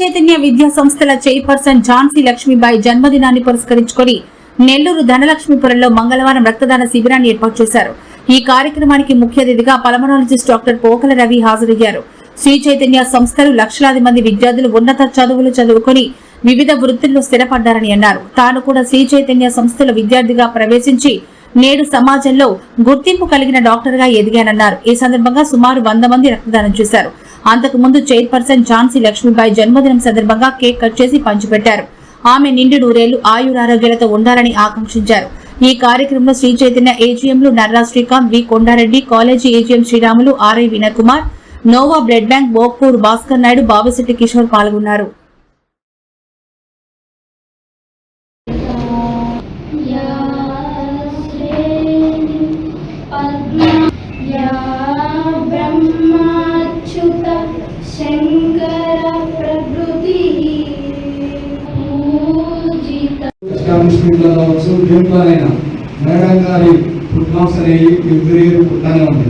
చైతన్య విద్యా సంస్థల చైర్పర్సన్ ఝాన్సీ లక్ష్మీబాయి జన్మదినాన్ని పురస్కరించుకుని నెల్లూరు ధనలక్ష్మీపురంలో మంగళవారం రక్తదాన శిబిరాన్ని ఏర్పాటు చేశారు. ఈ కార్యక్రమానికి ముఖ్య అతిథిగా పలమనాలజిస్ట్ డాక్టర్ పోకల రవి హాజరయ్యారు. శ్రీ చైతన్య సంస్థలు లక్షలాది మంది విద్యార్థులు ఉన్నత చదువులు చదువుకొని వివిధ వృత్తుల్లో స్థిరపడ్డారని అన్నారు. తాను కూడా శ్రీ చైతన్య సంస్థల విద్యార్థిగా ప్రవేశించి నేడు సమాజంలో గుర్తింపు కలిగిన డాక్టర్గా ఎదిగానన్నారు. ఈ సందర్భంగా సుమారు వంద మంది రక్తదానం చేశారు. అంతకు ముందు చైర్పర్సన్ ఝాన్సీ లక్ష్మీబాయి జన్మదినం సందర్భంగా కేక్ కట్ చేసి పంచిపెట్టారు. ఆమె నిండు నూరేళ్ళు ఆయురారోగ్యాలతో ఉండాలని ఆకాంక్షించారు. ఈ కార్యక్రమంలో Sri Chaitanya ఏజీఎంలు Narra Srikanth V Kondareddy college AGM Sriramulu RI Vinay Kumar Nova blood bank Bokkur Bhaskar Naidu Babushetty Kishore పాల్గొన్నారు. ఎస్టాబ్లిష్మెంట్లో కావచ్చు దేంట్లోనైనా మేడం గారి ఫుడ్ మార్క్స్ అనేవి ఎవ్రీ ఇయర్ పుట్టానే ఉంది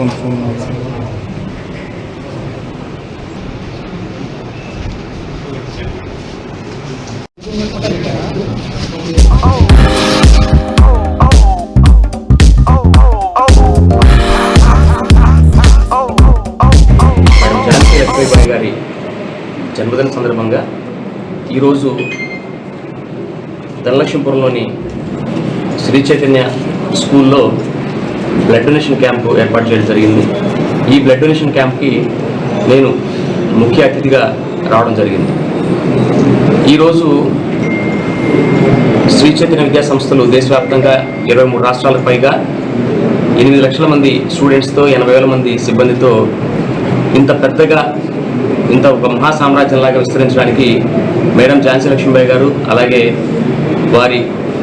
సరే phone phone madam Jhansi Lakshmibai గారి జన్మదిన సందర్భంగా ఈరోజు ధనలక్ష్మీపురంలోని శ్రీ చైతన్య స్కూల్లో బ్లడ్ డొనేషన్ క్యాంపు ఏర్పాటు చేయడం జరిగింది. ఈ బ్లడ్ డొనేషన్ క్యాంప్కి నేను ముఖ్య అతిథిగా రావడం జరిగింది. ఈరోజు శ్రీ చైతన్య విద్యా సంస్థలు దేశవ్యాప్తంగా ఇరవై మూడు రాష్ట్రాలకు పైగా ఎనిమిది లక్షల మంది స్టూడెంట్స్తో ఎనభై వేల మంది సిబ్బందితో ఇంత పెద్దగా ఇంత ఒక మహాసామ్రాజ్యంలాగా విస్తరించడానికి మేడం ఝాన్సీ లక్ష్మీబాయి గారు అలాగే వారి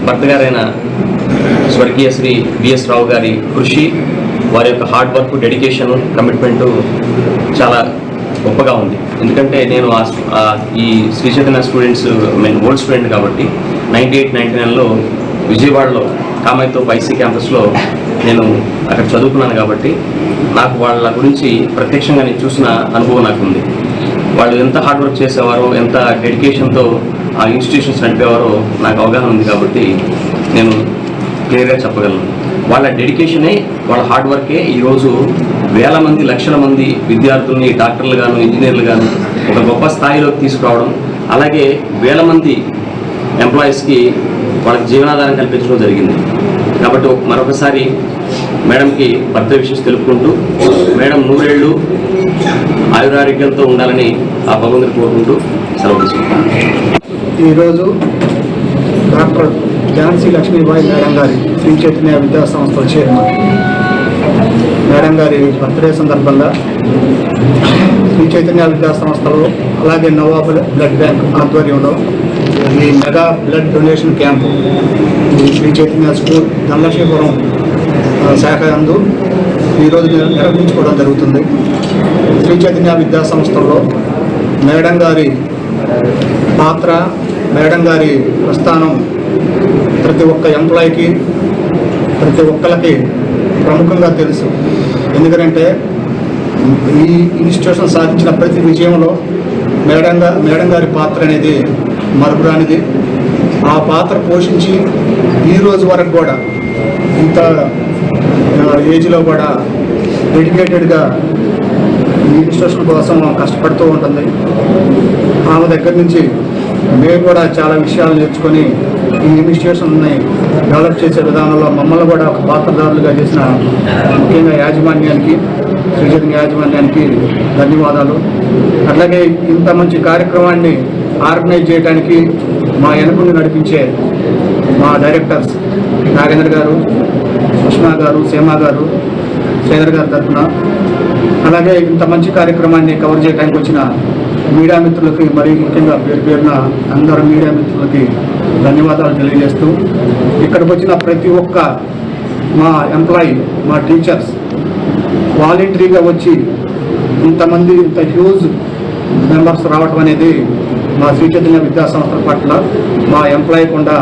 భర్త గారైన స్వర్గీయ శ్రీ విఎస్ రావు గారి కృషి వారి యొక్క హార్డ్ వర్క్ డెడికేషన్ కమిట్మెంట్ చాలా గొప్పగా ఉంది. ఎందుకంటే నేను ఆ ఈ శ్రీ చైతన్య స్టూడెంట్స్ నేను ఓల్డ్ స్టూడెంట్ కాబట్టి నైంటీ ఎయిట్ నైంటీ నైన్లో విజయవాడలో కామైతో వైసీ క్యాంపస్లో నేను అక్కడ చదువుకున్నాను కాబట్టి నాకు వాళ్ళ గురించి ప్రత్యక్షంగా నేను చూసిన అనుభవం నాకు ఉంది. వాళ్ళు ఎంత హార్డ్ వర్క్ చేసేవారో ఎంత డెడికేషన్తో ఆ ఇన్స్టిట్యూషన్స్ నడిపేవారో నాకు అవగాహన ఉంది కాబట్టి నేను క్లియర్గా చెప్పగలను. వాళ్ళ డెడికేషనే వాళ్ళ హార్డ్ వర్కే ఈరోజు వేల మంది లక్షల మంది విద్యార్థుల్ని డాక్టర్లు గాను ఇంజనీర్లు గాను ఒక గొప్ప స్థాయిలోకి తీసుకురావడం అలాగే వేల మంది ఎంప్లాయీస్కి వాళ్ళకి జీవనాధారం కల్పించడం జరిగింది. కాబట్టి మరొకసారి మేడంకి భర్త విషయం తెలుపుకుంటూ మేడం నూరేళ్ళు ఆయురారోగ్యంతో ఉండాలని ఆ భగవంతుని కోరుకుంటూ సెలవు తీసుకుంటాను ఈరోజు డాక్టర్ ఝాన్సీ లక్ష్మీబాయి మేడం గారి శ్రీ చైతన్య విద్యా సంస్థల చైర్మన్. మేడం గారి బర్త్డే సందర్భంగా శ్రీ చైతన్య విద్యా సంస్థలో అలాగే నవాబ్ బ్లడ్ బ్యాంక్ ఆధ్వర్యంలో ఈ mega blood donation camp Sri Chaitanya school Dhanalakshmipuram శాఖ అందు ఈరోజు నిర్వహించుకోవడం జరుగుతుంది. శ్రీ చైతన్య విద్యా సంస్థల్లో మేడం గారి పాత్ర మేడం గారి ప్రస్థానం ప్రతి ఒక్క ఎంప్లాయీకి ప్రతి ఒక్కరికి ప్రముఖంగా తెలుసు. ఎందుకంటే ఈ ఇన్స్టిట్యూషన్ సాధించిన ప్రతి విజయంలో మేడం మేడం గారి పాత్ర అనేది మరపురానిది. ఆ పాత్ర పోషించి ఈ రోజు వరకు కూడా ఇంత ఏజ్లో కూడా డెడికేటెడ్గా ఈ ఇన్స్టిట్యూషన్ కోసం కష్టపడుతూ ఉంటుంది. ఆమె దగ్గర నుంచి మేము కూడా చాలా విషయాలు నేర్చుకొని ఈ ఇన్స్టిట్యూషన్ని డెవలప్ చేసే విధానంలో మమ్మల్ని కూడా ఒక పాత్రదారులుగా చేసిన ముఖ్యంగా యాజమాన్యానికి శ్రీజన్ యాజమాన్యానికి ధన్యవాదాలు. అట్లాగే ఇంత మంచి కార్యక్రమాన్ని ఆర్గనైజ్ చేయడానికి మా వెనుకుండి నడిపించే మా డైరెక్టర్స్ నాగేంద్ర గారు సుష్మా గారు సీమా గారు శ్రీధర్ గారి తరఫున. అలాగే ఇంత మంచి కార్యక్రమాన్ని కవర్ చేయడానికి వచ్చిన మీడియా మిత్రులకి మరి ముఖ్యంగా పేరు పేరున అందరు మీడియా మిత్రులకి ధన్యవాదాలు తెలియజేస్తూ ఇక్కడికి వచ్చిన ప్రతి ఒక్క మా ఎంప్లాయీ మా టీచర్స్ వాలంటరీగా వచ్చి ఇంతమంది ఇంత హ్యూజ్ మెంబర్స్ రావటం అనేది మా శ్రీ చైతన్య విద్యా సంస్థల పట్ల మా ఎంప్లాయీ కూడా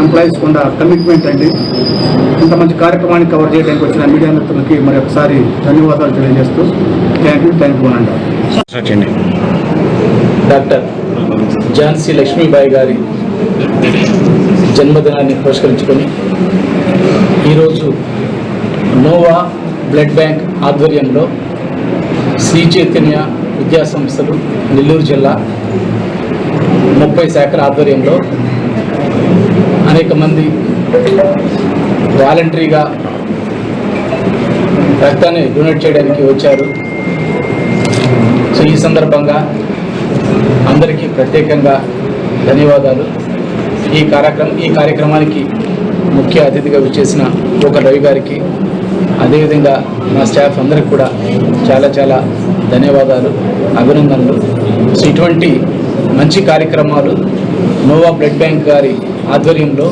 ఎంప్లాయీస్ కూడా కమిట్మెంట్ అండి. ఇంత మంచి కార్యక్రమాన్ని కవర్ చేయడానికి వచ్చిన మీడియా మిత్రులకి మరి ఒకసారి ధన్యవాదాలు తెలియజేస్తూ థ్యాంక్ యూ థ్యాంక్ యూ అండి డాక్టర్ ఝాన్సీ లక్ష్మీబాయి గారి జన్మదినాన్ని పురస్కరించుకొని ఈరోజు నోవా బ్లడ్ బ్యాంక్ ఆధ్వర్యంలో శ్రీ చైతన్య విద్యా సంస్థలు నెల్లూరు జిల్లా ముప్పై శాఖల ఆధ్వర్యంలో అనేక మంది వాలంటరీగా రక్తాన్ని డొనేట్ చేయడానికి వచ్చారు. సో ఈ సందర్భంగా అందరికీ ప్రత్యేకంగా ధన్యవాదాలు. ఈ కార్యక్రమం ఈ కార్యక్రమానికి ముఖ్య అతిథిగా విచ్చేసిన ఒక రవి గారికి అదేవిధంగా మా స్టాఫ్ అందరికి కూడా చాలా చాలా ధన్యవాదాలు అభినందనలు. సో ఇటువంటి మంచి కార్యక్రమాలు నోవా బ్లడ్ బ్యాంక్ గారి ఆధ్వర్యంలో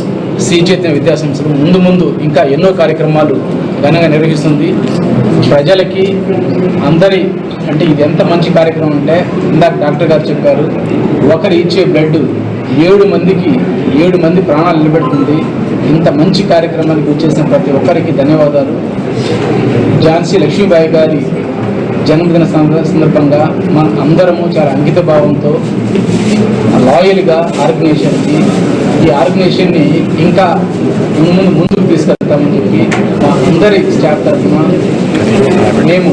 శ్రీ చైతన్య విద్యాసంస్థలు ముందు ముందు ఇంకా ఎన్నో కార్యక్రమాలు ఘనంగా నిర్వహిస్తుంది. ప్రజలకి అందరి అంటే ఇది ఎంత మంచి కార్యక్రమం అంటే ఇందాక డాక్టర్ గారు చెప్పారు ఒకరు ఇచ్చే బ్లడ్ ఏడు మందికి ఏడు మంది ప్రాణాలు నిలబెడుతుంది. ఇంత మంచి కార్యక్రమానికి వచ్చేసిన ప్రతి ఒక్కరికి ధన్యవాదాలు. ఝాన్సీ లక్ష్మీబాయి గారి జన్మదిన సందర్భంగా మన అందరము చాలా అంకిత భావంతో లాయల్గా ఆర్గనైజేషన్కి ఈ ఆర్గనైజేషన్ని ఇంకా ముందు ముందుకు తీసుకెళ్తామని చెప్పి మా అందరి స్టాఫ్ తరఫున మేము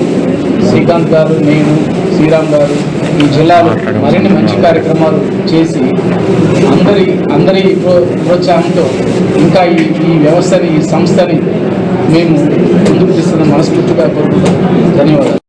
శ్రీకాంత్ గారు నేను శ్రీరామ్ గారు ఈ జిల్లాలో మరిన్ని మంచి కార్యక్రమాలు చేసి అందరి అందరి ప్రో- ప్రోత్సాహంతో ఇంకా ఈ ఈ వ్యవస్థని ఈ సంస్థని మేము ముందుకు తీస్తున్న మనస్ఫూర్తిగా కోరుకుంటాం ధన్యవాదాలు.